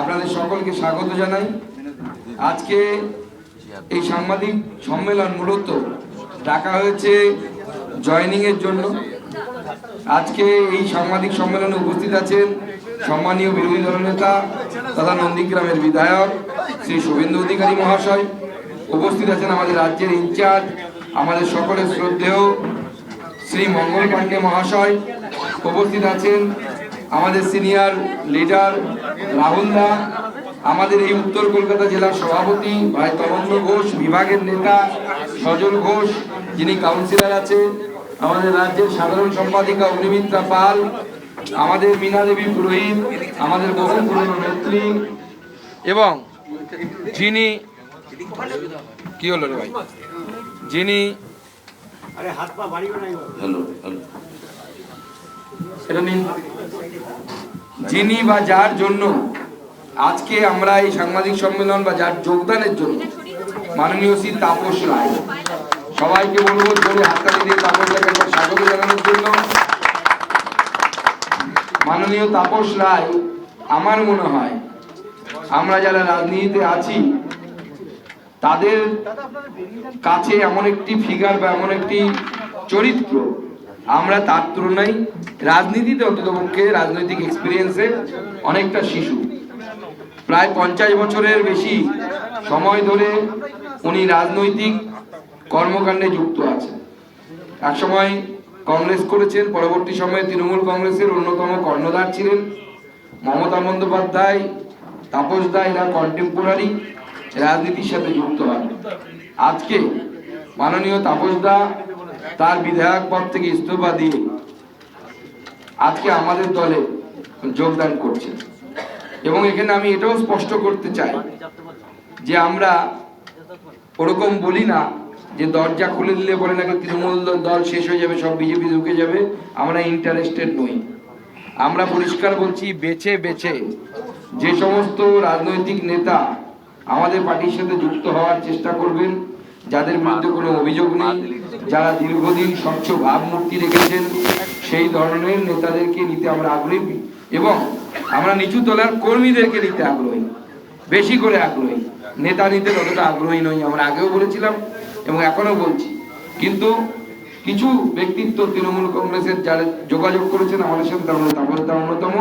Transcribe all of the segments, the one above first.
আপনাদের সকলকে স্বাগত জানাই। আজকে এই সাংবাদিক সম্মেলন মূলত ডাকা হয়েছে জয়নিং এর জন্য। আজকে এই সাংবাদিক সম্মেলনে উপস্থিত আছেন সম্মানীয় বিরোধী দলনেতা তথা নন্দীগ্রামের বিধায়ক শ্রী শুভেন্দু অধিকারী মহাশয়। উপস্থিত আছেন আমাদের রাজ্যের ইনচার্জ, আমাদের সকলের শ্রদ্ধেয় শ্রী মঙ্গল পাণ্ডে মহাশয়। উপস্থিত আছেন আমাদের সিনিয়র লিডার রাহুল দা আমাদের এই উত্তর কলকাতা জেলার সভাপতি ভাই তরঙ্গ ঘোষ বিভাগের নেতা সজল ঘোষ যিনি কাউন্সিলর আছে আমাদের রাজ্যের সাধারণ সম্পাদিকা অগ্নিমিত্রা পাল আমাদের মীনা দেবী পুরোহিত আমাদের বহু পুরনো নেত্রী এবং যিনি কি হলো রে ভাই? যিনি হ্যালো হ্যালো। যিনি বা যার জন্য আজকে আমরা এই সাংবাদিক সম্মেলন বা যার যোগদানের জন্য মাননীয় শ্রী তাপস রায় সবাইকে বলব জোরে হাততালি দিয়ে তাপস রায়কে একবার স্বাগত জানানোর জন্য মাননীয় তাপস রায়, আমার মনে হয় আমরা যারা রাজনীতিতে আছি, তাদের কাছে এমন একটি ফিগার বা এমন একটি চরিত্র আমরা তার তুলনায় রাজনীতিতে অন্ততপক্ষে রাজনৈতিক এক্সপিরিয়েন্সে অনেকটা শিশু। প্রায় পঞ্চাশ বছরের বেশি সময় ধরে উনি রাজনৈতিক কর্মকাণ্ডে যুক্ত আছেন। একসময় কংগ্রেস করেছেন, পরবর্তী সময়ে তৃণমূল কংগ্রেসের অন্যতম কর্ণধার ছিলেন মমতা বন্দ্যোপাধ্যায়, তাপস দা, এরা কন্টেম্পোরারি রাজনীতির সাথে যুক্ত হন আজকে মাননীয় তাপস দা তার বিধায়ক পদ থেকে ইস্তফা দিয়ে আজকে আমাদের দলে যোগদান করছেন। এবং এখানে আমি এটাও স্পষ্ট করতে চাই যে আমরা ওরকম বলি না যে দরজা খুলে দিলে পরে নাকি তৃণমূল দল- শেষ হয়ে যাবে, সব বিজেপি ঢুকে যাবে। আমরা ইন্টারেস্টেড নই। আমরা পরিষ্কার বলছি, বেছে বেছে যে সমস্ত রাজনৈতিক নেতা আমাদের পার্টির সাথে যুক্ত হওয়ার চেষ্টা করবেন, যাদের বিরুদ্ধে কোনো অভিযোগ নেই। যারা দীর্ঘদিন স্বচ্ছ ভাবমূর্তি রেখেছেন, সেই ধরনের নেতাদেরকে নিতে আমরা আগ্রহী এবং আমরা নিচু তলার কর্মীদেরকে নিতে আগ্রহী, বেশি করে আগ্রহী। নেতা নিতে ততটা আগ্রহী নই, আমরা আগেও বলেছিলাম এবং এখনও বলছি। কিন্তু কিছু ব্যক্তিত্ব তৃণমূল কংগ্রেসের যারা যোগাযোগ করেছেন, আমাদের সাথে তার অন্যতম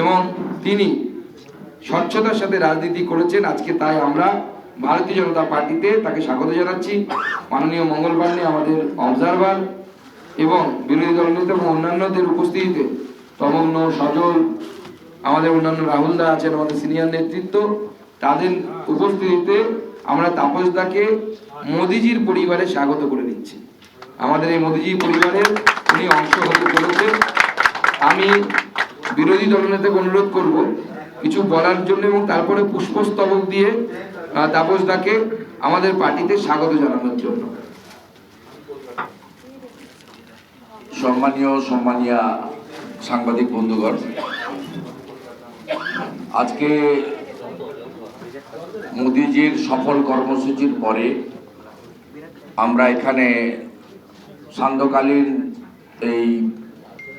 এবং তিনি স্বচ্ছতার সাথে রাজনীতি করেছেন। আজকে তাই আমরা ভারতীয় জনতা পার্টিতে তাকে স্বাগত জানাচ্ছি। মাননীয় মঙ্গল পান্ডে আমাদের অবজারভার এবং বিরোধী দল নেতা এবং অন্যান্যদের উপস্থিতিতে তমগ্ন সজল, আমাদের অন্যান্য রাহুল দা আছেন, আমাদের সিনিয়র নেতৃত্ব, তাদের উপস্থিতিতে আমরা তাপস দাকে মোদিজির পরিবারে স্বাগত করে নিচ্ছি আমাদের এই মোদিজি পরিবারের উনি অংশ হতে চলেছে আমি বিরোধী দলনেতাকে অনুরোধ করব কিছু বলার জন্য এবং তারপরে পুষ্পস্তবক দিয়ে আহ, তাপস দাকে আমাদের পার্টিতে স্বাগত জানানোর জন্য। সম্মানীয় সম্মানীয়া সাংবাদিক বন্ধুগণ আজকে মোদিজির সফল কর্মসূচির পরে আমরা এখানে সান্ধ্যকালীন এই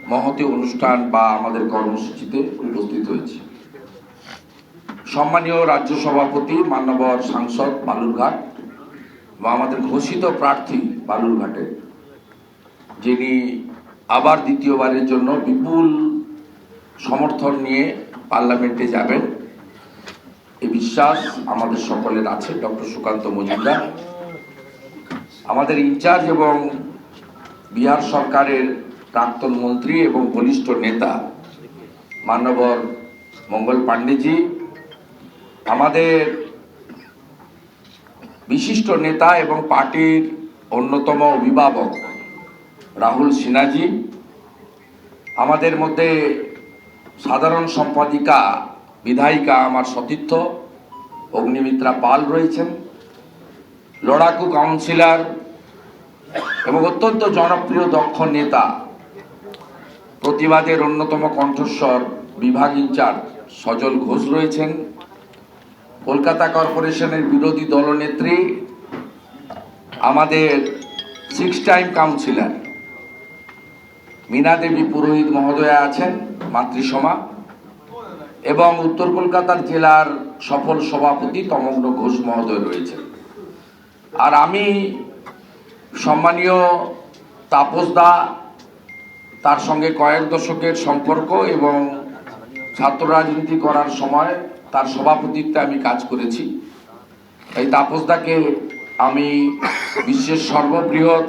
মহতি অনুষ্ঠান বা আমাদের কর্মসূচিতে উপস্থিত হয়েছি। সম্মানীয় রাজ্য সভাপতি, মান্যবর সাংসদ বালুরঘাট বা আমাদের ঘোষিত প্রার্থী বালুরঘাটে যিনি আবার দ্বিতীয়বারের জন্য বিপুল সমর্থন নিয়ে পার্লামেন্টে যাবেন। এই বিশ্বাস আমাদের সকলের আছে, ডক্টর সুকান্ত মজুমদার। আমাদের ইনচার্জ এবং বিহার সরকারের প্রাক্তন মন্ত্রী এবং বলিষ্ঠ নেতা মান্যবর মঙ্গল পাণ্ডেজি আমাদের বিশিষ্ট নেতা এবং পার্টির অন্যতম অভিভাবক রাহুল সিনহাজি, আমাদের মধ্যে সাধারণ সম্পাদিকা, বিধায়িকা আমার সতীর্থ অগ্নিমিত্রা পাল রয়েছেন। লড়াকু কাউন্সিলর এবং অত্যন্ত জনপ্রিয় দক্ষ নেতা, প্রতিবাদের অন্যতম কণ্ঠস্বর বিভাগ ইনচার্জ সজল ঘোষ রয়েছেন। কলকাতা কর্পোরেশনের বিরোধী দলনেত্রী, আমাদের six time councillor Meena Devi Purohit মহোদয়া আছেন মাতৃসমা এবং উত্তর কলকাতার জেলার সফল সভাপতি তমগ্ন ঘোষ মহোদয় রয়েছেন। আর আমি সম্মানীয় তাপসদা তার সঙ্গে কয়েক দশকের সম্পর্ক এবং ছাত্র রাজনীতি করার সময় তার সভাপতিত্বে আমি কাজ করেছি। এই তাপসদাকে আমি বিশ্বের সর্ববৃহৎ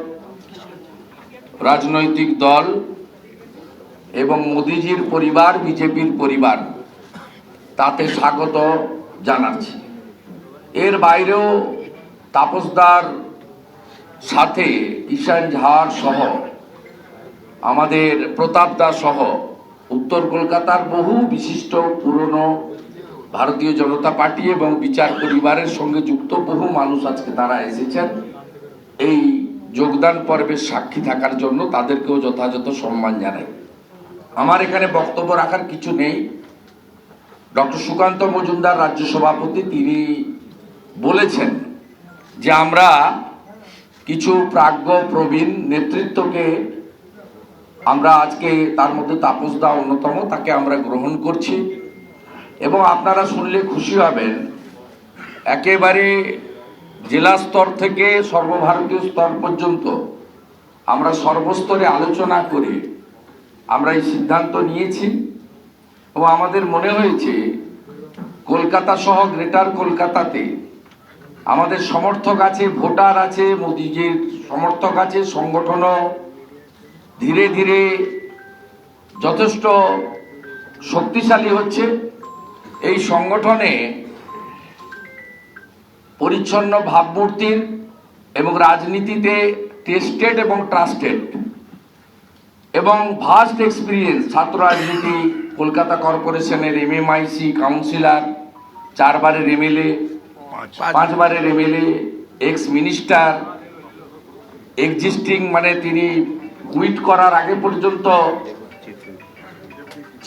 রাজনৈতিক দল এবং মোদিজির পরিবার, বিজেপির পরিবার তাতে স্বাগত জানাচ্ছি। এর বাইরেও তাপসদার সাথে ঈশান ঝাড় সহ আমাদের প্রতাপ দা সহ উত্তর কলকাতার বহু বিশিষ্ট পুরনো ভারতীয় জনতা পার্টি এবং বিচার পরিবারের সঙ্গে যুক্ত বহু মানুষ আজকে তারা এসেছেন। এই যোগদান পর্বের সাক্ষী থাকার জন্য তাদেরকেও যথাযথ সম্মান জানাই। আমার এখানে বক্তব্য রাখার কিছু নেই। ডক্টর সুকান্ত মজুমদার রাজ্য সভাপতি, তিনি বলেছেন যে আমরা কিছু প্রাজ্ঞ প্রবীণ নেতৃত্বকে আমরা আজকে তার মধ্যে তাপসদা অন্যতম, তাকে আমরা গ্রহণ করছি। এবং আপনারা শুনলে খুশি হবেন, একেবারে জেলা স্তর থেকে সর্বভারতীয় স্তর পর্যন্ত আমরা সর্বস্তরে আলোচনা করে আমরা এই সিদ্ধান্ত নিয়েছি এবং আমাদের মনে হয়েছে কলকাতা সহ গ্রেটার কলকাতাতে আমাদের সমর্থক আছে, ভোটার আছে, মোদিজির সমর্থক আছে, সংগঠনও ধীরে ধীরে যথেষ্ট শক্তিশালী হচ্ছে। এই সংগঠনে পরিচ্ছন্ন ভাবমূর্তির এবং রাজনীতিতে টেস্টেড এবং ট্রাস্টেড এবং ভাস্ট এক্সপিরিয়েন্স ছাত্র রাজনীতি কলকাতা কর্পোরেশনের এমএমআইসি কাউন্সিলর চারবারের এমএলএ পাঁচবারের এমএলএ এক্স মিনিস্টার এক্সিস্টিং মানে তিনি কুইট করার আগে পর্যন্ত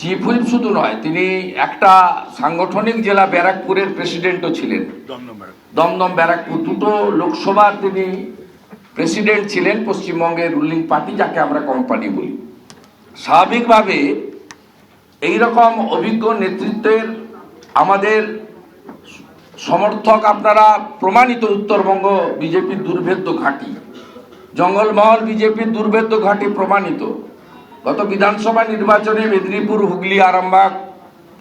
চিফ হুইপ শুধু নয়, তিনি একটা সাংগঠনিক জেলা ব্যারাকপুরের প্রেসিডেন্টও ছিলেন। দমদম ব্যারাকপুর দুটো লোকসভার তিনি প্রেসিডেন্ট ছিলেন, পশ্চিমবঙ্গের রুলিং পার্টি যাকে আমরা কোম্পানি বলি। স্বাভাবিকভাবে এই রকম অভিজ্ঞ নেতৃত্বের আমাদের সমর্থক আপনারা প্রমাণিত উত্তরবঙ্গ বিজেপির দুর্ভেদ্য ঘাঁটি। জঙ্গলমহল বিজেপির দুর্ভেদ্য ঘাঁটি প্রমাণিত। গত বিধানসভা নির্বাচনে মেদিনীপুর, হুগলি, আরামবাগ,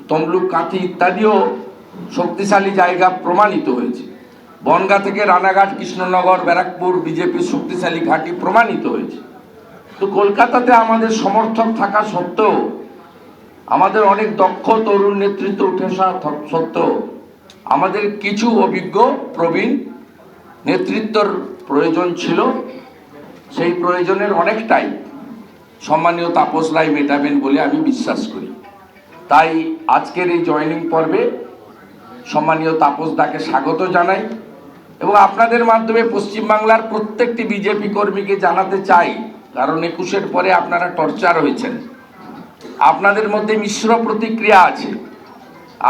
তমলুক, কাঁথি ইত্যাদিও শক্তিশালী জায়গা প্রমাণিত হয়েছে। বনগা থেকে রানাঘাট, কৃষ্ণনগর, ব্যারাকপুর, বিজেপির শক্তিশালী ঘাঁটি প্রমাণিত হয়েছে। তো কলকাতাতে আমাদের সমর্থক থাকা সত্ত্বেও, আমাদের অনেক দক্ষ তরুণ নেতৃত্ব উঠে আসা সত্ত্বেও, আমাদের কিছু অভিজ্ঞ প্রবীণ নেতৃত্বর প্রয়োজন ছিল। সেই প্রয়োজনের অনেকটাই সম্মানীয় তাপস রায় মেটাবেন বলে আমি বিশ্বাস করি। তাই আজকের এই জয়েনিং পর্বে সম্মানীয় তাপস দাকে স্বাগত জানাই এবং আপনাদের মাধ্যমে পশ্চিমবাংলার প্রত্যেকটি বিজেপি কর্মীকে জানাতে চাই, কারণ একুশের পরে আপনারা টর্চার হয়েছেন। আপনাদের মধ্যে মিশ্র প্রতিক্রিয়া আছে।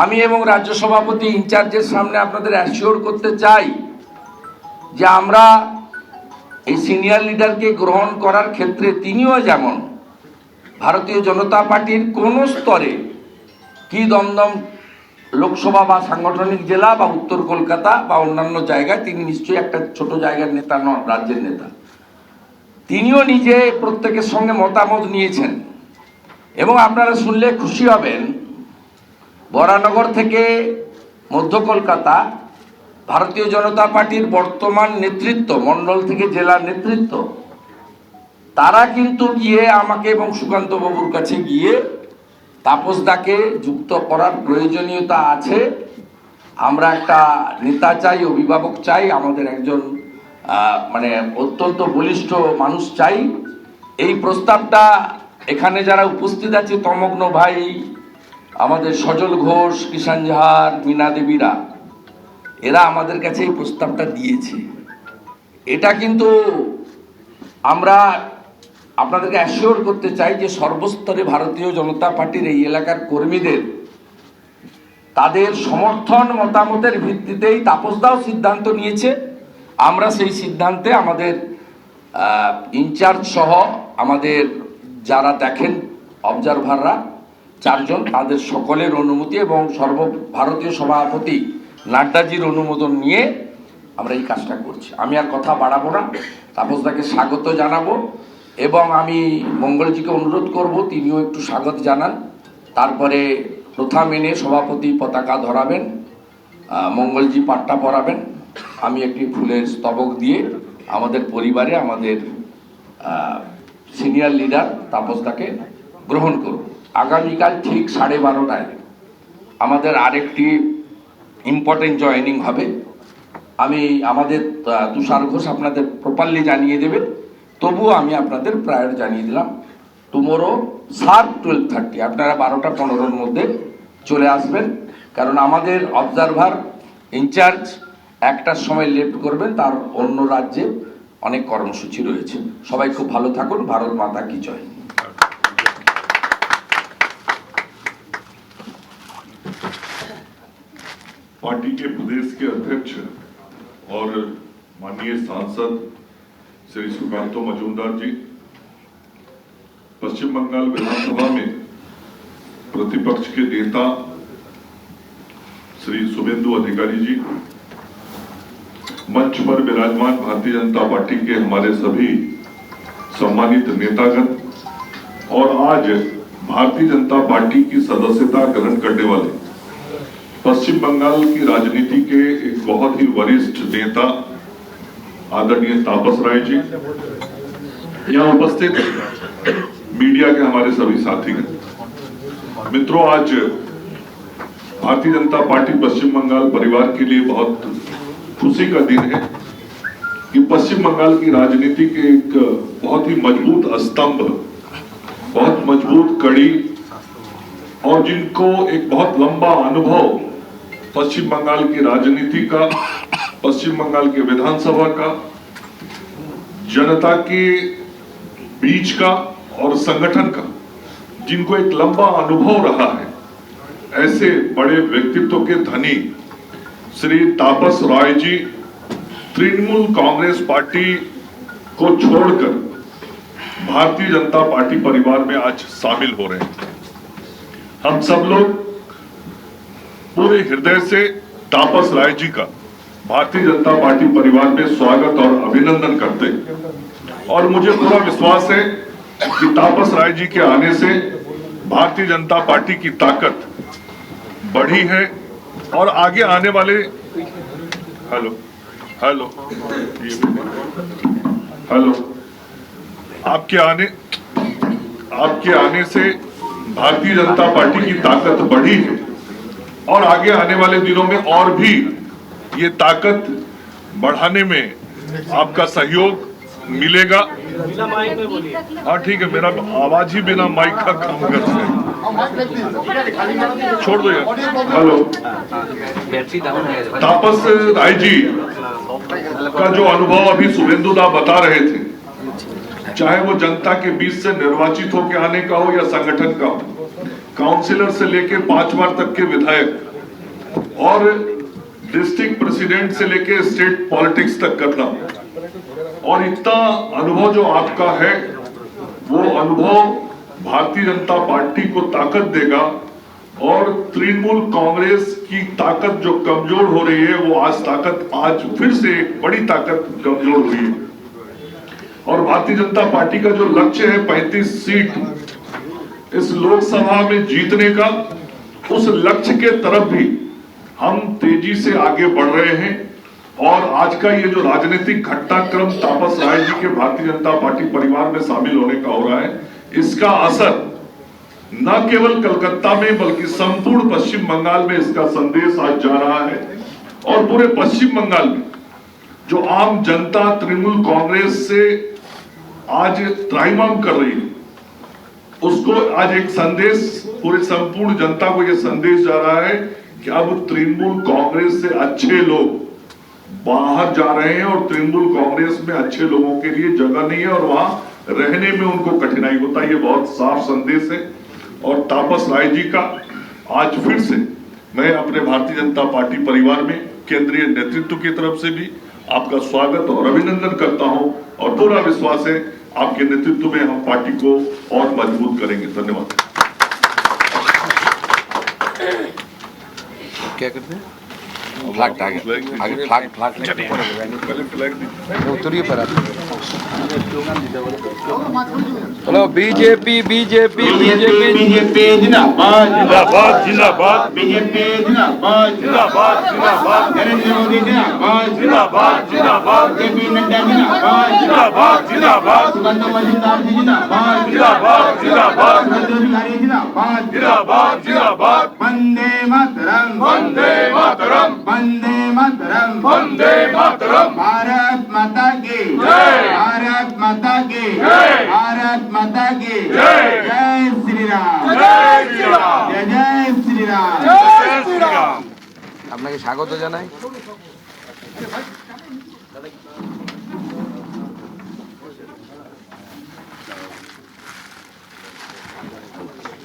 আমি এবং রাজ্য সভাপতি ইনচার্জের সামনে আপনাদের অ্যাসিওর করতে চাই যে আমরা এই সিনিয়র লিডারকে গ্রহণ করার ক্ষেত্রে তিনিও যেমন, ভারতীয় জনতা পার্টির কোন স্তরে কি দমদম লোকসভা বা সাংগঠনিক জেলা বা উত্তর কলকাতা বা অন্যান্য জায়গায়, তিনি নিশ্চয়ই একটা ছোট জায়গার নেতা নন, রাজ্যের নেতা। তিনিও নিজে প্রত্যেকের সঙ্গে মতামত নিয়েছেন। এবং আপনারা শুনলে খুশি হবেন, বরানগর থেকে মধ্য কলকাতা ভারতীয় জনতা পার্টির বর্তমান নেতৃত্ব মন্ডল থেকে জেলার নেতৃত্ব, তারা কিন্তু গিয়ে আমাকে এবং সুকান্ত বাবুর কাছে গিয়ে তাপসদাকে যুক্ত করার প্রয়োজনীয়তা আছে। আমরা একটা নেতা চাই, অভিভাবক চাই, আমাদের একজন মানে অত্যন্ত বলিষ্ঠ মানুষ চাই। এই প্রস্তাবটা এখানে যারা উপস্থিত আছে, তমগ্ন ভাই, আমাদের সজল ঘোষ কিষান ঝাড়, মীনা দেবীরা এরা আমাদের কাছে এই প্রস্তাবটা দিয়েছে। এটা কিন্তু আমরা আপনাদেরকে অ্যাসিওর করতে চাই যে সর্বস্তরে ভারতীয় জনতা পার্টির এই এলাকার কর্মীদের, তাদের সমর্থন মতামতের ভিত্তিতেই তাপসদাও সিদ্ধান্ত নিয়েছে। আমরা সেই সিদ্ধান্তে আমাদের ইনচার্জ সহ আমাদের যারা দেখেন অবজারভাররা চারজন, তাদের সকলের অনুমতি এবং সর্বভারতীয় সভাপতি নাড্ডাজির অনুমোদন নিয়ে আমরা এই কাজটা করছি। আমি আর কথা বাড়াবো না। তাপসদাকে স্বাগত জানাব এবং আমি মঙ্গলজিকে অনুরোধ করব, তিনিও একটু স্বাগত জানান। তারপরে প্রথা মেনে সভাপতি পতাকা ধরাবেন মঙ্গলজি পাট্টা পরাবেন আমি একটি ফুলের স্তবক দিয়ে আমাদের পরিবারে আমাদের সিনিয়র লিডার তাপসদাকে গ্রহণ করব। আগামীকাল ঠিক সাড়ে বারোটায় আমাদের আরেকটি ইম্পর্টেন্ট জয়েনিং হবে। আমি আমাদের তুষার ঘোষ আপনাদের প্রপারলি জানিয়ে দেবেন। তবুও আমি আপনাদের প্রায়র জানিয়ে দিলাম। টুমোরো শার্প টুয়েলভ থার্টি আপনারা বারোটা পনেরোর মধ্যে চলে আসবেন। কারণ আমাদের অবজারভার ইনচার্জ একটার সময় লেফট করবেন, তার অন্য রাজ্যে অনেক কর্মসূচি রয়েছে। সবাই খুব ভালো থাকুন। ভারত মাতা কি জয়। पार्टी के प्रदेश के अध्यक्ष और माननीय सांसद श्री सुकांतो मजूमदार जी, पश्चिम बंगाल विधानसभा में प्रतिपक्ष के नेता श्री शुभेंदु अधिकारी जी, मंच पर विराजमान भारतीय जनता पार्टी के हमारे सभी सम्मानित नेतागण और आज भारतीय जनता पार्टी की सदस्यता ग्रहण करने वाले पश्चिम बंगाल की राजनीति के एक बहुत ही वरिष्ठ नेता आदरणीय तापस राय जी यहाँ उपस्थित मीडिया के हमारे सभी साथीगण मित्रों, आज भारतीय जनता पार्टी पश्चिम बंगाल परिवार के लिए बहुत खुशी का दिन है कि पश्चिम बंगाल की राजनीति के एक बहुत ही मज़बूत स्तंभ, बहुत मज़बूत कड़ी और जिनको एक बहुत लंबा अनुभव पश्चिम बंगाल की राजनीति का, पश्चिम बंगाल के विधानसभा का, जनता के बीच का और संगठन का, जिनको एक लंबा अनुभव रहा है, ऐसे बड़े व्यक्तित्व के धनी श्री तापस राय जी तृणमूल कांग्रेस पार्टी को छोड़कर भारतीय जनता पार्टी परिवार में आज शामिल हो रहे हैं। हम सब लोग पूरे हृदय से तापस राय जी का भारतीय जनता पार्टी परिवार में स्वागत और अभिनंदन करते हैं। और मुझे पूरा विश्वास है कि तापस राय जी के आने से भारतीय जनता पार्टी की ताकत बढ़ी है और आगे आने वाले हेलो हेलो हेलो, आपके आने आपके आने से भारतीय जनता पार्टी की ताकत बढ़ी है। और आगे आने वाले दिनों में और भी ये ताकत बढ़ाने में आपका सहयोग मिलेगा। हाँ ठीक है, मेरा आवाज़ ही बिना माइक का काम करते हैं। छोड़ दो यार। हेलो। तापस राय जी का जो अनुभव अभी शुभेंदु दा बता रहे थे, चाहे वो जनता के बीच से निर्वाचित होकर आने का हो या संगठन का हो काउंसिलर से लेके पाँच बार तक के विधायक और डिस्ट्रिक्ट प्रेसिडेंट से लेके स्टेट पॉलिटिक्स तक करना और इतना अनुभव जो आपका है, वो अनुभव भारतीय जनता पार्टी को ताकत देगा और तृणमूल कांग्रेस की ताकत जो कमज़ोर हो रही है, वो आज ताकत, आज फिर से एक बड़ी ताकत कमज़ोर हुई है। और भारतीय जनता पार्टी का जो लक्ष्य है 35 सीट इस लोकसभा में जीतने का उस लक्ष्य के तरफ़ भी हम तेज़ी से आगे बढ़ रहे हैं और आज का ये जो राजनीतिक घटनाक्रम तापस राय जी के भारतीय जनता पार्टी परिवार में शामिल होने का हो रहा है, इसका असर न केवल कलकत्ता में, बल्कि संपूर्ण पश्चिम बंगाल में इसका संदेश आज जा रहा है। और पूरे पश्चिम बंगाल में जो आम जनता तृणमूल कांग्रेस से आज त्राहिमाम कर रही है उसको आज एक संदेश, पूरे संपूर्ण जनता को यह संदेश जा रहा है कि अब तृणमूल कांग्रेस से अच्छे लोग बाहर जा रहे हैं और तृणमूल कांग्रेस में अच्छे लोगों के लिए जगह नहीं है और वहाँ रहने में उनको कठिनाई होता है। ये बहुत साफ़ संदेश है। और तापस राय जी का आज फिर से मैं अपने भारतीय जनता पार्टी परिवार में केंद्रीय नेतृत्व की तरफ़ से भी आपका स्वागत और अभिनंदन करता हूँ। और पूरा विश्वास है आपके नेतृत्व में हम पार्टी को और मज़बूत करेंगे। धन्यवाद। क्या करते हैं? फ्लैग आगे फ्लैग फ्लैग फ्लैग पहले फ्लैग उतरिए पर आप। ચલો બીજેપી બીજેપી બીજેપી બીજેપી જિંદાબાદ જિંદાબાદ જિંદાબાદ બીજેપી જિંદાબાદ જિંદાબાદ જિંદાબાદ નરેન્દ્ર મોદી જિંદાબાદ જિંદાબાદ જિંદાબાદ જેપી નડ્ડા જિંદાબાદ જિંદાબાદ જિંદાબાદ સુગંધ મજિસ્ટ્રેટ જિંદાબાદ જિંદાબાદ જિંદાબાદ બિહારી જિંદાબાદ જિંદાબાદ જિંદાબાદ વંદે માતરમ વંદે માતરમ વંદે માતરમ વંદે માતરમ ભારત માતા કી જય भारत माता की जय। भारत माता की जय। जय श्री राम जय श्री राम जय जय श्री राम जय श्री राम আপনাকে স্বাগত জানাই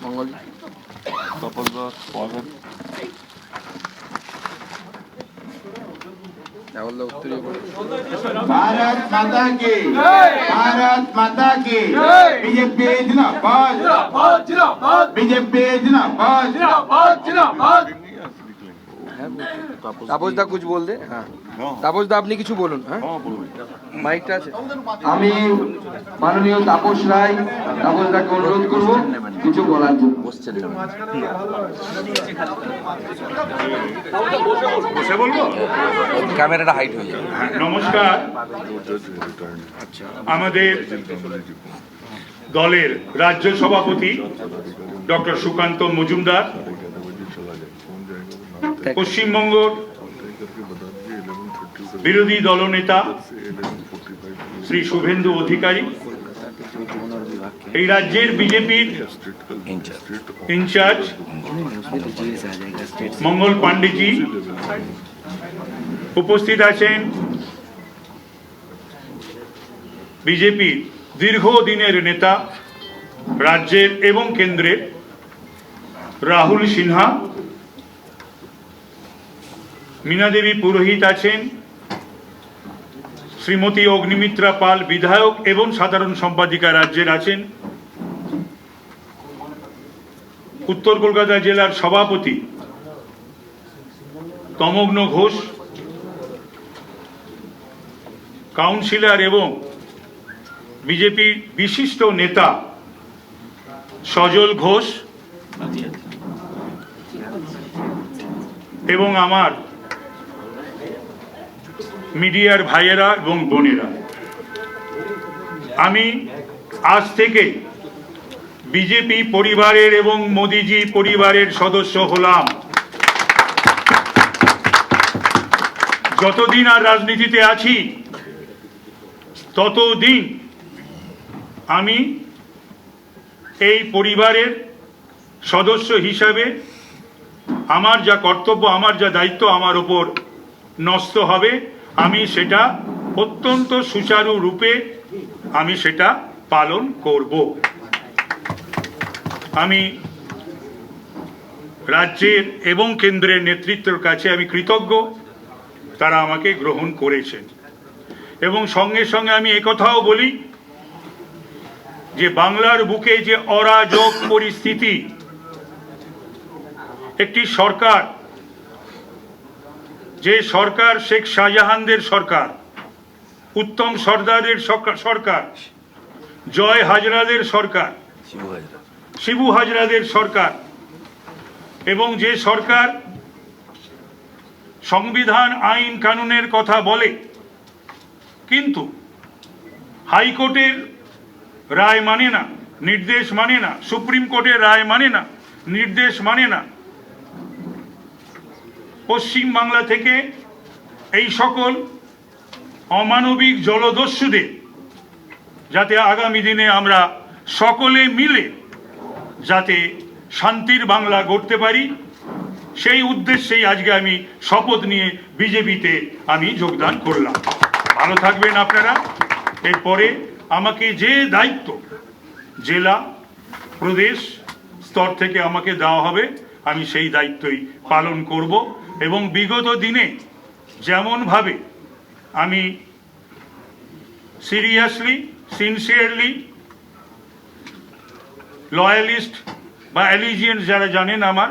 মঙ্গল রাহুল రావాలో భారత్ మాతా కి. భారత్ మాతా కి. బీజేపీ జిందాబాద్. జిందాబాద్ బీజేపీ జిందాబాద్. তাপস দা কুছ বল দে হ্যাঁ। তাপস দা আপনি কিছু বলুন হ্যাঁ? মাইকটা আছে। আমি মাননীয় তাপস রায় তাপস দাকে অনুরোধ করব কিছু বলার জন্য। বসে বলব? ক্যামেরাটা হাইট হয়ে যাবে। নমস্কার। আমাদের দলের রাজ্য সভাপতি ডক্টর সুকান্ত মজুমদার পশ্চিমবঙ্গ বিরোধী দলনেতা শ্রী শুভেন্দু অধিকারী। এই রাজ্যের বিজেপির ইনচার্জ মঙ্গল পান্ডেজি উপস্থিত আছেন। বিজেপির দীর্ঘদিনের নেতা, রাজ্যের এবং কেন্দ্রের রাহুল সিনহা। মীনা দেবী পুরোহিত আছেন। শ্রীমতী অগ্নিমিত্রা পাল বিধায়ক এবং সাধারণ সম্পাদিকা রাজ্যের আছেন। উত্তর কলকাতা জেলার সভাপতি তমগ্ন ঘোষ, কাউন্সিলর এবং বিজেপির বিশিষ্ট নেতা সজল ঘোষ এবং আমার মিডিয়ার ভাইয়েরা এবং বোনেরা, আমি আজ থেকে বিজেপি পরিবারের এবং মোদিজি পরিবারের সদস্য হলাম। যতদিন আর রাজনীতিতে আছি, ততদিন আমি এই পরিবারের সদস্য হিসাবে আমার যা কর্তব্য, আমার যা দায়িত্ব, আমার ওপর নষ্ট হবে। আমি সেটা অত্যন্ত সুচারু রূপে আমি সেটা পালন করব। আমি রাজ্যের এবং কেন্দ্রের নেতৃত্বের কাছে আমি কৃতজ্ঞ, তারা আমাকে গ্রহণ করেছেন। এবং সঙ্গে সঙ্গে আমি একথাও বলি যে বাংলার বুকে যে অরাজক পরিস্থিতি, একটি সরকার যে সরকার শেখ শাহজাহানদের সরকার উত্তম সর্দারের সরকার- সরকার জয় হাজরাদের সরকার শিবু হাজরাদের সরকার এবং যে সরকার সংবিধান আইন কানুনের কথা বলে কিন্তু হাইকোর্টের রায় মানে না নির্দেশ মানে না সুপ্রিম কোর্টের রায় মানে না নির্দেশ মানে না পশ্চিম বাংলা থেকে এই সকল অমানবিক জলদস্যুদের, যাতে আগামী দিনে আমরা সকলে মিলে যাতে শান্তির বাংলা গড়তে পারি, সেই উদ্দেশ্যেই আজকে আমি শপথ নিয়ে বিজেপিতে আমি যোগদান করলাম। ভালো থাকবেন আপনারা। এরপরে আমাকে যে দায়িত্ব জেলা, প্রদেশ স্তর থেকে আমাকে দেওয়া হবে, আমি সেই দায়িত্বই পালন করব। এবং বিগত দিনে যেমনভাবে আমি সিরিয়াসলি সিনসিয়ারলি লয়ালিস্ট বা অ্যালিজিয়েন্স যারা জানেন আমার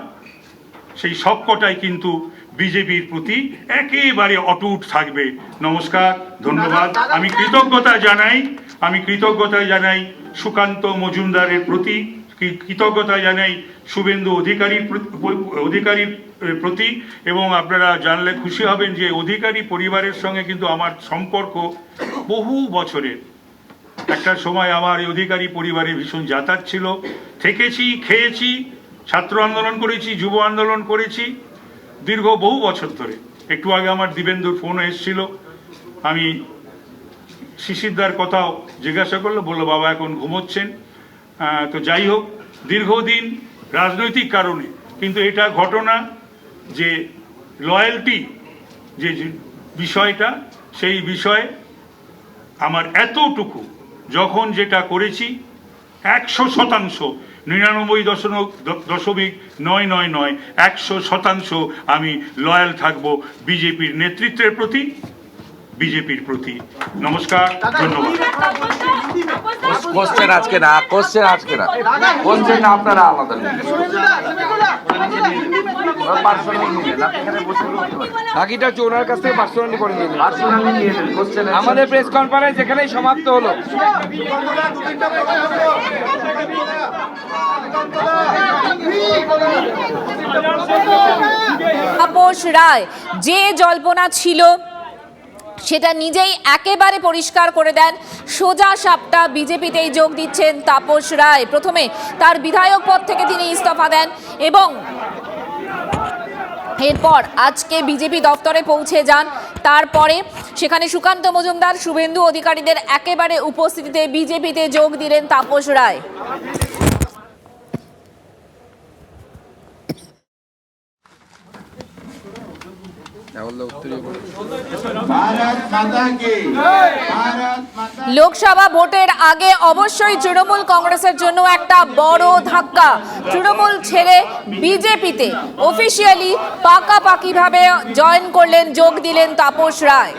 সেই সবকটাই কিন্তু বিজেপির প্রতি একেবারে অটুট থাকবে। নমস্কার ধন্যবাদ। আমি কৃতজ্ঞতা জানাই আমি কৃতজ্ঞতা জানাই সুকান্ত মজুমদারের প্রতি কৃতজ্ঞতা জানাই শুভেন্দু অধিকারীর অধিকারীর প্রতি এবং আপনারা জানলে খুশি হবেন যে অধিকারী পরিবারের সঙ্গে কিন্তু আমার সম্পর্ক বহু বছরের। একটা সময় আমার এই অধিকারী পরিবারে ভীষণ যাতায়াত ছিল। থেকেছি, খেয়েছি, ছাত্র আন্দোলন করেছি, যুব আন্দোলন করেছি দীর্ঘ বহু বছর ধরে। একটু আগে আমার দিবেন্দুর ফোন এসেছিল। আমি শিশিরদার কথাও জিজ্ঞাসা করল, বলল, বাবা, এখন ঘুমোচ্ছেন। তো যাই হোক, দীর্ঘদিন রাজনৈতিক কারণে, কিন্তু এটা ঘটনা যে লয়্যালটি যে বিষয়টা, সেই বিষয়ে আমার এতটুকু। যখন যেটা করেছি, একশো শতাংশ, নিরানব্বই দশমিক দশমিক নয় নয় নয়, একশো শতাংশ আমি লয়াল থাকব বিজেপির নেতৃত্বের প্রতি। বিজেপির প্রতি। নমস্কার ধন্যবাদ। কোশ্চেন আজকে না কোশ্চেন আজকে না কোশ্চেন আপনারা আলাদা বাকিটা ওনার কাছ থেকে পার্সোনালি করে নিয়ে নিন। আমাদের প্রেস কনফারেন্স এখানেই সমাপ্ত হলো। তাপস রায় যে জল্পনা ছিল সেটা নিজেই একেবারে পরিষ্কার করে দেন। সোজা সাপটা বিজেপিতেই যোগ দিচ্ছেন তাপস রায়। প্রথমে তার বিধায়ক পদ থেকে তিনি ইস্তফা দেন এবং এরপর আজকে বিজেপি দপ্তরে পৌঁছে যান। তারপরে সেখানে সুকান্ত মজুমদার, শুভেন্দু অধিকারীদের একেবারে উপস্থিতিতে বিজেপিতে যোগ দিলেন তাপস রায়। লোকসভা ভোটের আগে অবশ্যই তৃণমূল কংগ্রেসের জন্য একটা বড় ধাক্কা। তৃণমূল ছেড়ে বিজেপিতে অফিসিয়ালি পাকাপাকিভাবে জয়েন করলেন যোগ দিলেন তাপস রায়।